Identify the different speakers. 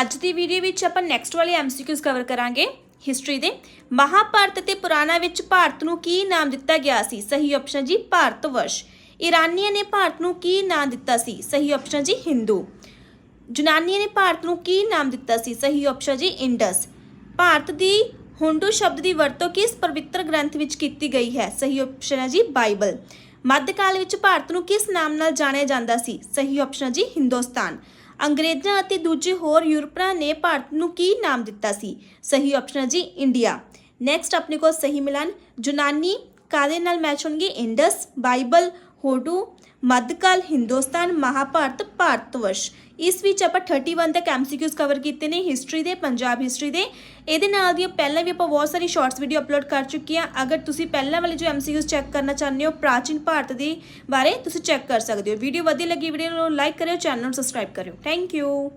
Speaker 1: ਅੱਜ ਦੀ ਵੀਡੀਓ ਵਿੱਚ ਆਪਾਂ ਨੈਕਸਟ ਵਾਲੇ ਐਮਸੀਕਿਊਜ਼ ਕਵਰ ਕਰਾਂਗੇ ਹਿਸਟਰੀ ਦੇ। ਮਹਾਭਾਰਤ ਤੇ ਪੁਰਾਣਾ ਵਿੱਚ ਭਾਰਤ ਨੂੰ ਕੀ ਨਾਮ ਦਿੱਤਾ ਗਿਆ ਸੀ? ਸਹੀ ਆਪਸ਼ਨ ਜੀ ਭਾਰਤ ਵਰਸ਼। ਇਰਾਨੀਆਂ ਨੇ ਭਾਰਤ ਨੂੰ ਕੀ ਨਾਮ ਦਿੱਤਾ ਸੀ? ਸਹੀ ਆਪਸ਼ਨ ਜੀ ਹਿੰਦੂ। ਯੂਨਾਨੀਆਂ ਨੇ ਭਾਰਤ ਨੂੰ ਕੀ ਨਾਮ ਦਿੱਤਾ ਸੀ? ਸਹੀ ਆਪਸ਼ਨ ਜੀ ਇੰਡਸ ਭਾਰਤ ਦੀ ਹੁੰਡੂ ਸ਼ਬਦ ਦੀ ਵਰਤੋਂ ਕਿਸ ਪਵਿੱਤਰ ਗ੍ਰੰਥ ਵਿੱਚ ਕੀਤੀ ਗਈ ਹੈ? ਸਹੀ ਆਪਸ਼ਨ ਹੈ ਜੀ ਬਾਈਬਲ। ਮੱਧਕਾਲ ਵਿੱਚ ਭਾਰਤ ਨੂੰ ਕਿਸ ਨਾਮ ਨਾਲ ਜਾਣਿਆ ਜਾਂਦਾ ਸੀ? ਸਹੀ ਆਪਸ਼ਨ ਜੀ ਹਿੰਦੁਸਤਾਨ। ਅੰਗਰੇਜ਼ਾਂ ਅਤੇ ਦੂਜੇ ਹੋਰ ਯੂਰਪੀਆਂ ਨੇ ਭਾਰਤ ਨੂੰ ਕੀ ਨਾਮ ਦਿੱਤਾ ਸੀ? ਸਹੀ ਆਪਸ਼ਨ ਹੈ ਜੀ ਇੰਡੀਆ। ਨੈਕਸਟ ਆਪਣੇ ਕੋਲ ਸਹੀ ਮਿਲਾਨ ਯੂਨਾਨੀ ਕਾਦੇ ਨਾਲ ਮੈਚ ਹੋਣਗੇ? ਇੰਡਸ ਬਾਈਬਲ ਹੋਡੂ ਮੱਧਕਾਲ ਹਿੰਦੁਸਤਾਨ ਮਹਾਭਾਰਤ ਭਾਰਤ ਵਰਸ਼। ਇਸ ਵਿੱਚ ਆਪਾਂ 31 ਤੱਕ ਐਮਸੀਕਿਊਜ਼ ਕਵਰ ਕੀਤੇ ਨੇ ਹਿਸਟਰੀ ਦੇ, ਪੰਜਾਬ ਹਿਸਟਰੀ ਦੇ। ਇਹਦੇ ਨਾਲ ਦੀਆਂ ਪਹਿਲਾਂ ਵੀ ਆਪਾਂ ਬਹੁਤ ਸਾਰੀ ਸ਼ਾਰਟਸ ਵੀਡੀਓ ਅਪਲੋਡ ਕਰ ਚੁੱਕੀ ਹਾਂ। ਅਗਰ ਤੁਸੀਂ ਪਹਿਲਾਂ ਵਾਲੇ ਜੋ ਐਮਸੀਕਿਊਜ਼ ਚੈੱਕ ਕਰਨਾ ਚਾਹੁੰਦੇ ਹੋ, ਪ੍ਰਾਚੀਨ ਭਾਰਤ ਦੇ ਬਾਰੇ, ਤੁਸੀਂ ਚੈੱਕ ਕਰ ਸਕਦੇ ਹੋ। ਵੀਡੀਓ ਵਧੀਆ ਲੱਗੀ ਵੀਡੀਓ ਨੂੰ ਲਾਈਕ ਕਰਿਓ ਚੈਨਲ ਨੂੰ ਸਬਸਕ੍ਰਾਈਬ ਕਰਿਓ। Thank you